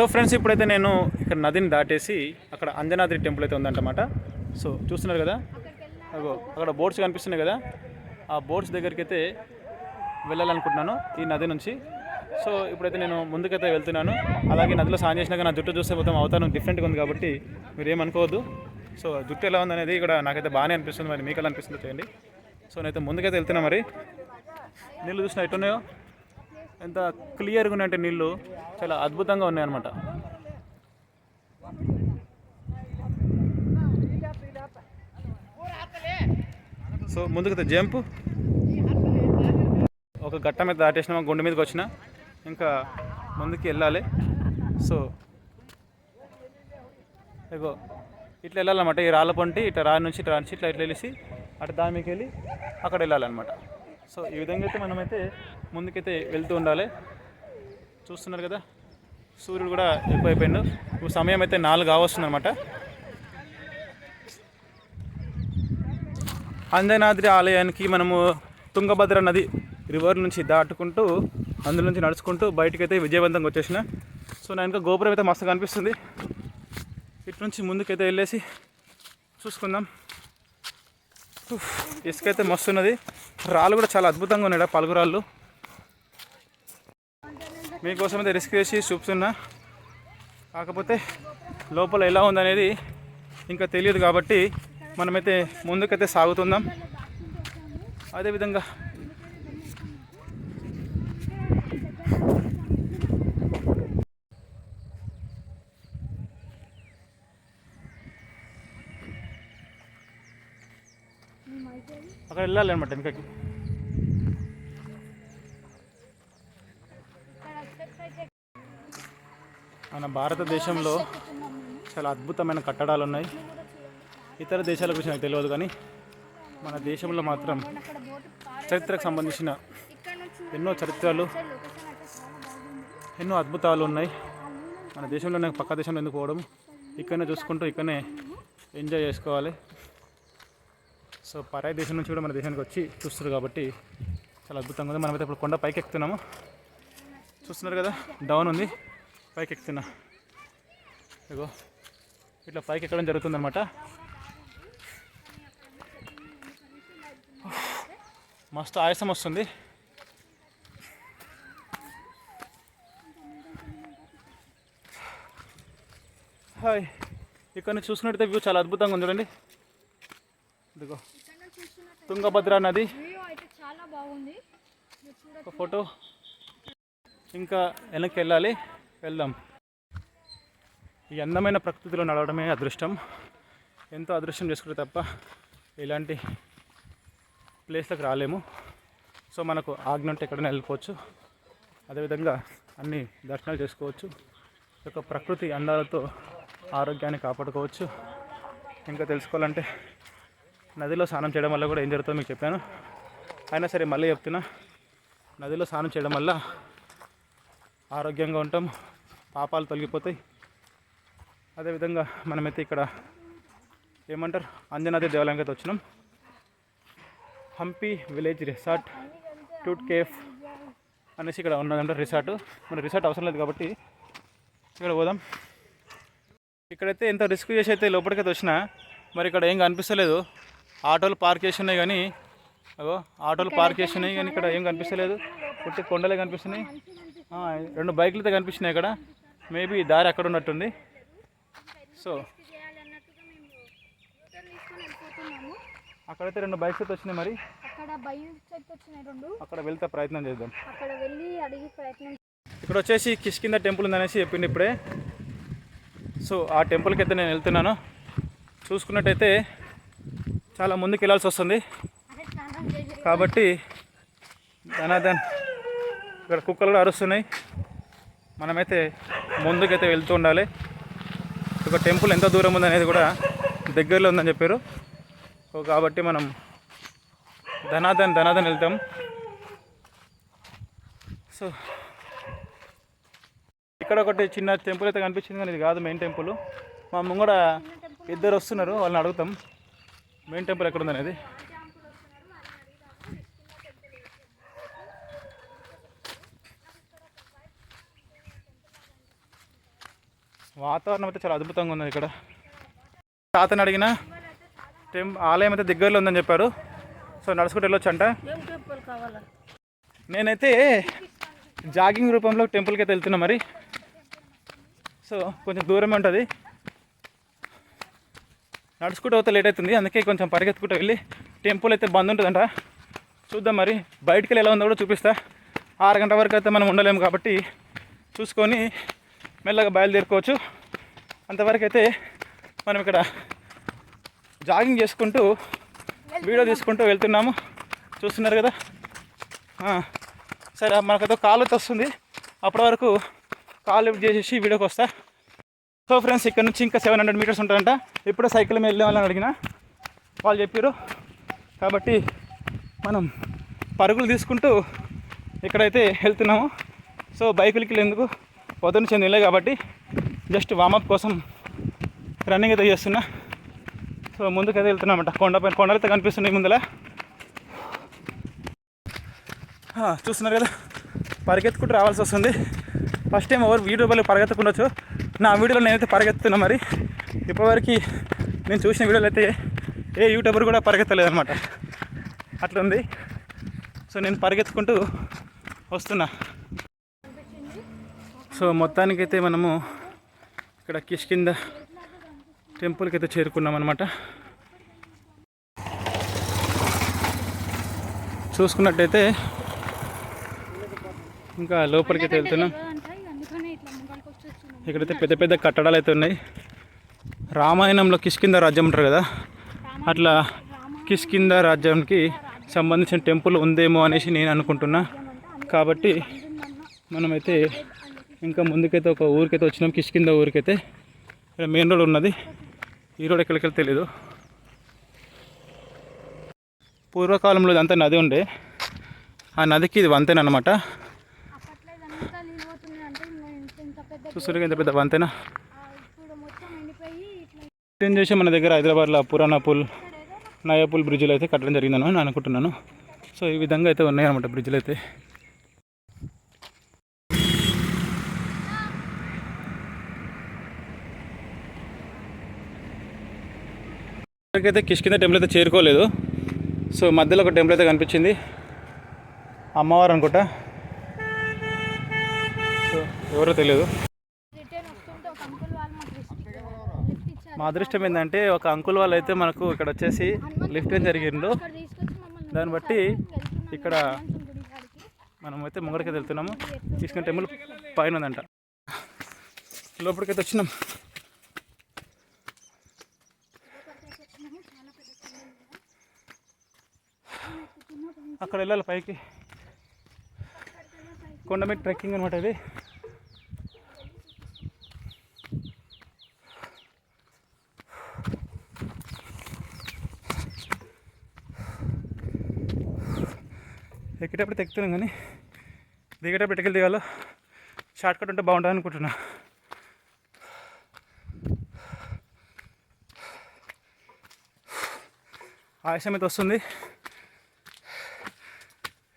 So friends ఇప్పుడైతే నేను ఇక్కడ నదిని దాటేసి అక్కడ అంజనాద్రి టెంపుల్ అయితే ఉందంటమాట. సో చూస్తున్నారు కదా? అగో అక్కడ బోట్స్ కనిపిస్తున్నాయి కదా? ఆ బోట్స్ దగ్గరికి అయితే వెళ్ళాలనుకుంటున్నాను ఈ నది నుంచి. సో ఇప్పుడైతే నేను ముందుకైతే వెళ్తున్నాను. అలాగే నదిలో స్నానం చేసినాక నా జుట్టు చూస్తే మొత్తం అవతారం డిఫరెంట్గా ఉంది కాబట్టి మీరు ఏమనుకోవద్దు సో జుట్టు ఎలా ఉందనేది ఇక్కడ నాకైతే బాగానే అనిపిస్తుంది మరి మీకు ఎలా అనిపిస్తుందో చేయండి సో నేనైతే ముందుకైతే వెళ్తున్నా మరి. నీళ్ళు చూసిన ఎట్టున్నాయో ఎంత క్లియర్గా ఉన్నాయంటే నీళ్ళు చాలా అద్భుతంగా ఉన్నాయన్నమాట. సో ముందుకు జంప్. ఒక గట్ట మీద దాటేసిన గుండె మీదకి వచ్చిన. ఇంకా ముందుకు వెళ్ళాలి. సో ఇగో ఇట్లా వెళ్ళాలన్నమాట. ఈ రాళ్ళ పొంటి ఇట్లా రాని నుంచి ఇట్లా నుంచి ఇట్లా ఇట్లా వెళ్ళేసి అటు దాని వెళ్ళి అక్కడ వెళ్ళాలన్నమాట. సో ఈ విధంగా అయితే మనమైతే ముందుకైతే వెళ్తూ ఉండాలి. చూస్తున్నారు కదా సూర్యుడు కూడా ఎక్కువైపోయిండు. ఇప్పుడు సమయం అయితే నాలుగు కావస్తుంది అనమాట అంజనాద్రి ఆలయానికి మనము తుంగభద్ర నది రివర్ నుంచి దాటుకుంటూ అందులో నుంచి నడుచుకుంటూ బయటకు అయితే విజయవంతంగా వచ్చేసిన. సో నా ఇంకా గోపురం అయితే మస్తు కనిపిస్తుంది. ఇటు నుంచి ముందుకైతే వెళ్ళేసి చూసుకుందాం. ఇసుక అయితే మస్తు ఉన్నది రాళ్ళు కూడా చాలా అద్భుతంగా ఉన్నాయి పలుగు రాళ్ళు. మీకోసం అయితే రిస్క్ చేసి చూపుతున్నా. కాకపోతే లోపల ఎలా ఉందనేది ఇంకా తెలియదు కాబట్టి మనమైతే ముందుకైతే సాగుతుందాం. అదేవిధంగా అక్కడ వెళ్ళాలి అనమాట వెనకకి. మన భారతదేశంలో చాలా అద్భుతమైన కట్టడాలు ఉన్నాయి. ఇతర దేశాల గురించి నాకు తెలియదు కానీ మన దేశంలో మాత్రం చరిత్రకు సంబంధించిన ఎన్నో చరిత్రలు ఎన్నో అద్భుతాలు ఉన్నాయి. మన దేశంలో నాకు పక్క దేశంలో ఎందుకు పోవడం? ఇక్కడనే చూసుకుంటూ ఇక్కడనే ఎంజాయ్ చేసుకోవాలి. సో పరాయి దేశం నుంచి కూడా మన దేశానికి వచ్చి చూస్తారు కాబట్టి చాలా అద్భుతంగా ఉంది. మనమైతే ఇప్పుడు కొండ పైకి ఎక్కుతున్నాము చూస్తున్నారు కదా డౌన్ ఉంది. పైకి ఎక్కుతున్నా ఇగో ఇట్లా పైకి ఎక్కడం జరుగుతుందనమాట మస్తు ఆయాసం వస్తుంది. హాయ్. ఇక్కడ నుంచి చూసుకున్నట్టయితే వ్యూ చాలా అద్భుతంగా ఉంది చూడండి. ఇదిగో. తుంగభద్ర నది. ఒక ఫోటో. ఇంకా వెనక్కి వెళ్ళాలి వెళ్దాం. ఈ అందమైన ప్రకృతిలో నడవడమే అదృష్టం. ఎంతో అదృష్టం చేసుకుంటే తప్ప ఇలాంటి ప్లేస్లకు రాలేము. సో మనకు ఆజ్ఞ ఉంటే ఎక్కడైనా వెళ్ళిపోవచ్చు. అదేవిధంగా అన్ని దర్శనాలు చేసుకోవచ్చు. యొక్క ప్రకృతి అందాలతో ఆరోగ్యాన్ని కాపాడుకోవచ్చు. ఇంకా తెలుసుకోవాలంటే నదిలో స్నానం చేయడం వల్ల కూడా ఏం జరుగుతుందో మీకు చెప్పాను. అయినా సరే మళ్ళీ చెప్తున్నా నదిలో స్నానం చేయడం వల్ల ఆరోగ్యంగా ఉంటాం పాపాలు తొలగిపోతాయి. అదేవిధంగా మనమైతే ఇక్కడ ఏమంటారు అంజనాద్రి దేవాలయంకి అయితే వచ్చినాం. Hampi village resort toot cafe అనేసి ఇక్కడ ఉన్నదంట రిసార్ట్. మన రిసార్ట్ అవసరం లేదు కాబట్టి ఇక్కడ పోదాం. ఇక్కడైతే ఎంత రిస్క్ చేసి అయితే లోపలికైతే వచ్చినా మరి ఇక్కడ ఏం కనిపిస్తలేదు. ఆటోలు పార్క్ చేసి ఉన్నాయి కానీ అగో ఆటోలు పార్క్ చేసి ఉన్నాయి కానీ ఇక్కడ ఏం కనిపిస్తలేదు. పుట్టి కొండలే కనిపిస్తున్నాయి. రెండు బైకులు అయితే కనిపిస్తున్నాయి ఇక్కడ మేబీ దారి అక్కడ ఉన్నట్టుంది. సో అక్కడైతే రెండు బైక్స్ అయితే వచ్చినాయి మరి. అక్కడ వెళ్తే ప్రయత్నం చేద్దాం. అక్కడ వెళ్ళి అడిగి ప్రయత్నం ఇక్కడ వచ్చేసి కిష్కింద టెంపుల్ ఉందనేసి చెప్పింది ఇప్పుడే. సో ఆ టెంపుల్కి అయితే నేను వెళ్తున్నాను. చూసుకున్నట్టయితే చాలా ముందుకు వెళ్ళాల్సి వస్తుంది. కాబట్టి ధనాధన్ ఇక్కడ కుక్కలు కూడా అరుస్తున్నాయి. మనమైతే ముందుకైతే వెళ్తూ ఉండాలి. ఒక టెంపుల్ ఎంత దూరం ఉందనేది కూడా దగ్గరలో ఉందని చెప్పారు. సో కాబట్టి మనం ధనాధన్ ధనాధన్ వెళ్తాం. సో ఇక్కడ ఒకటి చిన్న టెంపుల్ అయితే కనిపించింది కానీ ఇది కాదు మెయిన్ టెంపుల్. మా ముంగడ ఇద్దరు వస్తున్నారు వాళ్ళని అడుగుతాం. మెయిన్ టెంపుల్ ఎక్కడ ఉందనేది వాతావరణం అయితే చాలా అద్భుతంగా ఉన్నది ఇక్కడ. తాతని అడిగిన టెం ఆలయం అయితే దగ్గరలో ఉందని చెప్పారు. సో నడుచుకుంటూ వెళ్ళొచ్చు అంట. ఏం టెంపుల్ కావాలా? నేనైతే జాగింగ్ రూపంలో టెంపుల్కి అయితే వెళ్తున్నా మరి. సో కొంచెం దూరమే ఉంటుంది. నడుచుకుంటూ పోతే లేట్ అవుతుంది. అందుకే కొంచెం పరిగెత్తుకుంటూ వెళ్ళి టెంపుల్ అయితే బంద్ ఉంటుందంట. చూద్దాం మరి. బయటికి వెళ్ళి ఎలా ఉందో కూడా చూపిస్తా. ఆరు గంటల వరకు అయితే మనం ఉండలేము కాబట్టి చూసుకొని మెల్లగా బయలుదేరుకోవచ్చు. అంతవరకు అయితే మనం ఇక్కడ జాగింగ్ చేసుకుంటూ వీడియో తీసుకుంటూ వెళ్తున్నాము. చూస్తున్నారు కదా? సరే మనకైతే కాలు అయితే వస్తుంది. అప్పటి వరకు కాల్ లిఫ్ట్ చేసేసి వీడియోకి వస్తా. సో ఫ్రెండ్స్ ఇక్కడ నుంచి ఇంకా సెవెన్ హండ్రెడ్ మీటర్స్ ఉంటుందంట. ఇప్పుడు సైకిల్ మీద వెళ్ళే వాళ్ళని అడిగిన. వాళ్ళు చెప్పారు. కాబట్టి మనం పరుగులు తీసుకుంటూ ఇక్కడైతే వెళ్తున్నాము. సో బైకులకి వెళ్ళేందుకు పొద్దున్న నుంచి కాబట్టి జస్ట్ వామప్ కోసం రన్నింగ్ అయితే చేస్తున్నా. సో ముందుకైతే వెళ్తున్నామంట. కొండపైన కొండలైతే కనిపిస్తున్నాయి ముందర చూస్తున్నారు కదా? పరిగెత్తుకుంటూ రావాల్సి వస్తుంది. ఫస్ట్ టైం ఎవరు వీడియో వల్ల పరిగెత్తుకుండొచ్చు నా వీడియోలో నేనైతే పరిగెత్తున్నా మరి. ఇప్పటివరకు నేను చూసిన వీడియోలు అయితే ఏ యూట్యూబర్ కూడా పరిగెత్తలేదనమాట అట్లా ఉంది సో నేను పరిగెత్తుకుంటూ వస్తున్నా. సో మొత్తానికైతే మనము ఇక్కడ కిష్కింద టెంపుల్కి అయితే చేరుకున్నాం అనమాట చూసుకున్నట్టయితే ఇంకా లోపలికి అయితే వెళ్తున్నాం అందుకనే ఇట్లా ముంగడికి వచ్చేస్తున్నాం ఇక్కడైతే పెద్ద పెద్ద కట్టడాలు అయితే ఉన్నాయి. రామాయణంలో కిష్కింద రాజ్యం ఉంటారు కదా? అట్లా కిష్కింద రాజ్యానికి సంబంధించిన టెంపుల్ ఉందేమో అనేసి నేను అనుకుంటున్నా. కాబట్టి మనమైతే ఇంకా ముందుకైతే ఒక ఊరికైతే వచ్చినాం. కిష్కింద ఊరికైతే. ఇక్కడ మెయిన్ రోడ్ ఉన్నది. ఈ రోడ్ ఎక్కడికెళ్ళి తెలీదు. పూర్వకాలంలో ఇదంతా నది ఉండే. ఆ నదికి ఇది వంతెన అనమాట అప్పట్లో ఇదంతా నీళ్ళు పోతున్నాయి అంటే ఇంకా ఇంత ఇంత ఎంత పెద్ద వంతెన. ఏం చేసి మన దగ్గర హైదరాబాద్లో పురాణా పుల్ నయాపుల్ బ్రిడ్జ్లు అయితే కట్టడం జరిగిందని నేను అనుకుంటున్నాను. సో ఈ విధంగా అయితే ఉన్నాయన్నమాట బ్రిడ్జ్లు అయితే. ఇక్కడికైతే కిష్కింద టెంపుల్ అయితే చేరుకోలేదు. సో మధ్యలో ఒక టెంపుల్ అయితే కనిపించింది. అమ్మవారు అనుకుంటా. సో ఎవరో తెలియదు రిటర్న్ వస్తుంటే ఒక అంకుల్ వాళ్ళు మాకు లిఫ్ట్ లిఫ్ట్ ఇచ్చారు మా అదృష్టం ఏంటంటే ఒక అంకుల్ వాళ్ళు అయితే మనకు ఇక్కడ వచ్చేసి లిఫ్ట్ ఏం జరిగిండు. దాన్ని బట్టి ఇక్కడ మనమైతే మనం అయితే ముంగడికి వెళ్తున్నాము. తీసుకున్న టెంపుల్ పైన ఉందంట లోపలికైతే వచ్చినాం. అక్కడ వెళ్ళాలి పైకి. కొండ మీద ట్రెక్కింగ్ అనమాట ఇది. ఎక్కేటప్పుడు తెక్కుతున్నాం కానీ దిగేటప్పుడు ఎటుకెళ్ళి దిగాలో షార్ట్ కట్ ఉంటే బాగుంటుంది అనుకుంటున్నా. ఆయాసం అయితే వస్తుంది.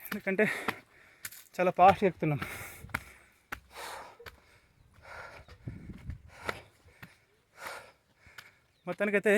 ఎందుకంటే చాలా ఫాస్ట్ ఎక్కుతున్నాం. మొత్తానికైతే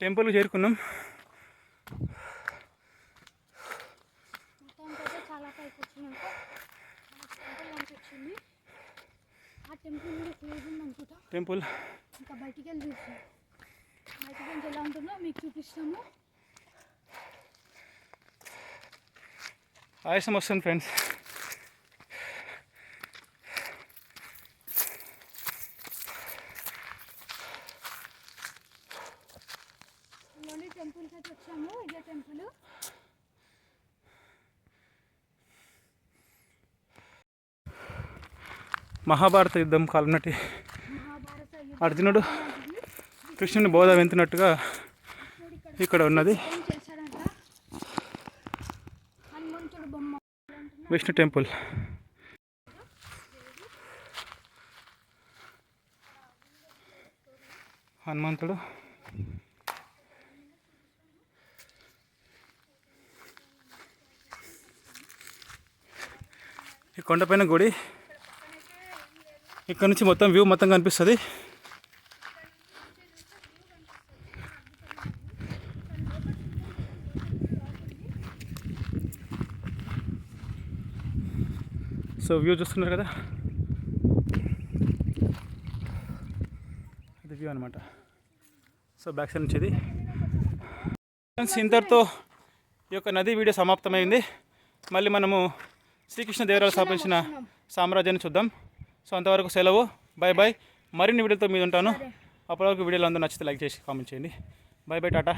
టెంపుల్కి చేరుకున్నాం మొత్తానికైతే చాలా పైకి వచ్చినాక టెంపుల్ కనిపించింది ఆ టెంపుల్ ఇంకా బయటికి వెళ్ళి బయటికి నుంచి ఎలా ఉంటుందో మీకు చూపిస్తాము. ఆయాసం వస్తుంది ఫ్రెండ్స్. టెంపుల్కి అయితే వచ్చాము ఇదే టెంపుల్. మహాభారత యుద్ధం కాలం నాటి అర్జునుడు కృష్ణుని బోధ వెంతున్నట్టుగా ఇక్కడ ఉన్నది. విష్ణు టెంపుల్. హనుమంతుడు. ఈ కొండపైన గుడి ఇక్కడ నుంచి మొత్తం వ్యూ మొత్తం కనిపిస్తుంది. సో వ్యూ చూస్తున్నారు కదా? అది వ్యూ అనమాట సో బ్యాక్ సైడ్ నుంచి ఇది. ఫ్రెండ్స్ ఇంతటితో ఈ యొక్క నది వీడియో సమాప్తమైంది. మళ్ళీ మనము శ్రీకృష్ణ దేవరాలు స్థాపించిన సామ్రాజ్యాన్ని చూద్దాం. సో అంతవరకు సెలవు. బాయ్ బాయ్ మరిన్ని వీడియోతో మీద ఉంటాను. అప్పటివరకు వీడియోలు అందరూ నచ్చితే లైక్ చేసి కామెంట్ చేయండి. Bye bye tata.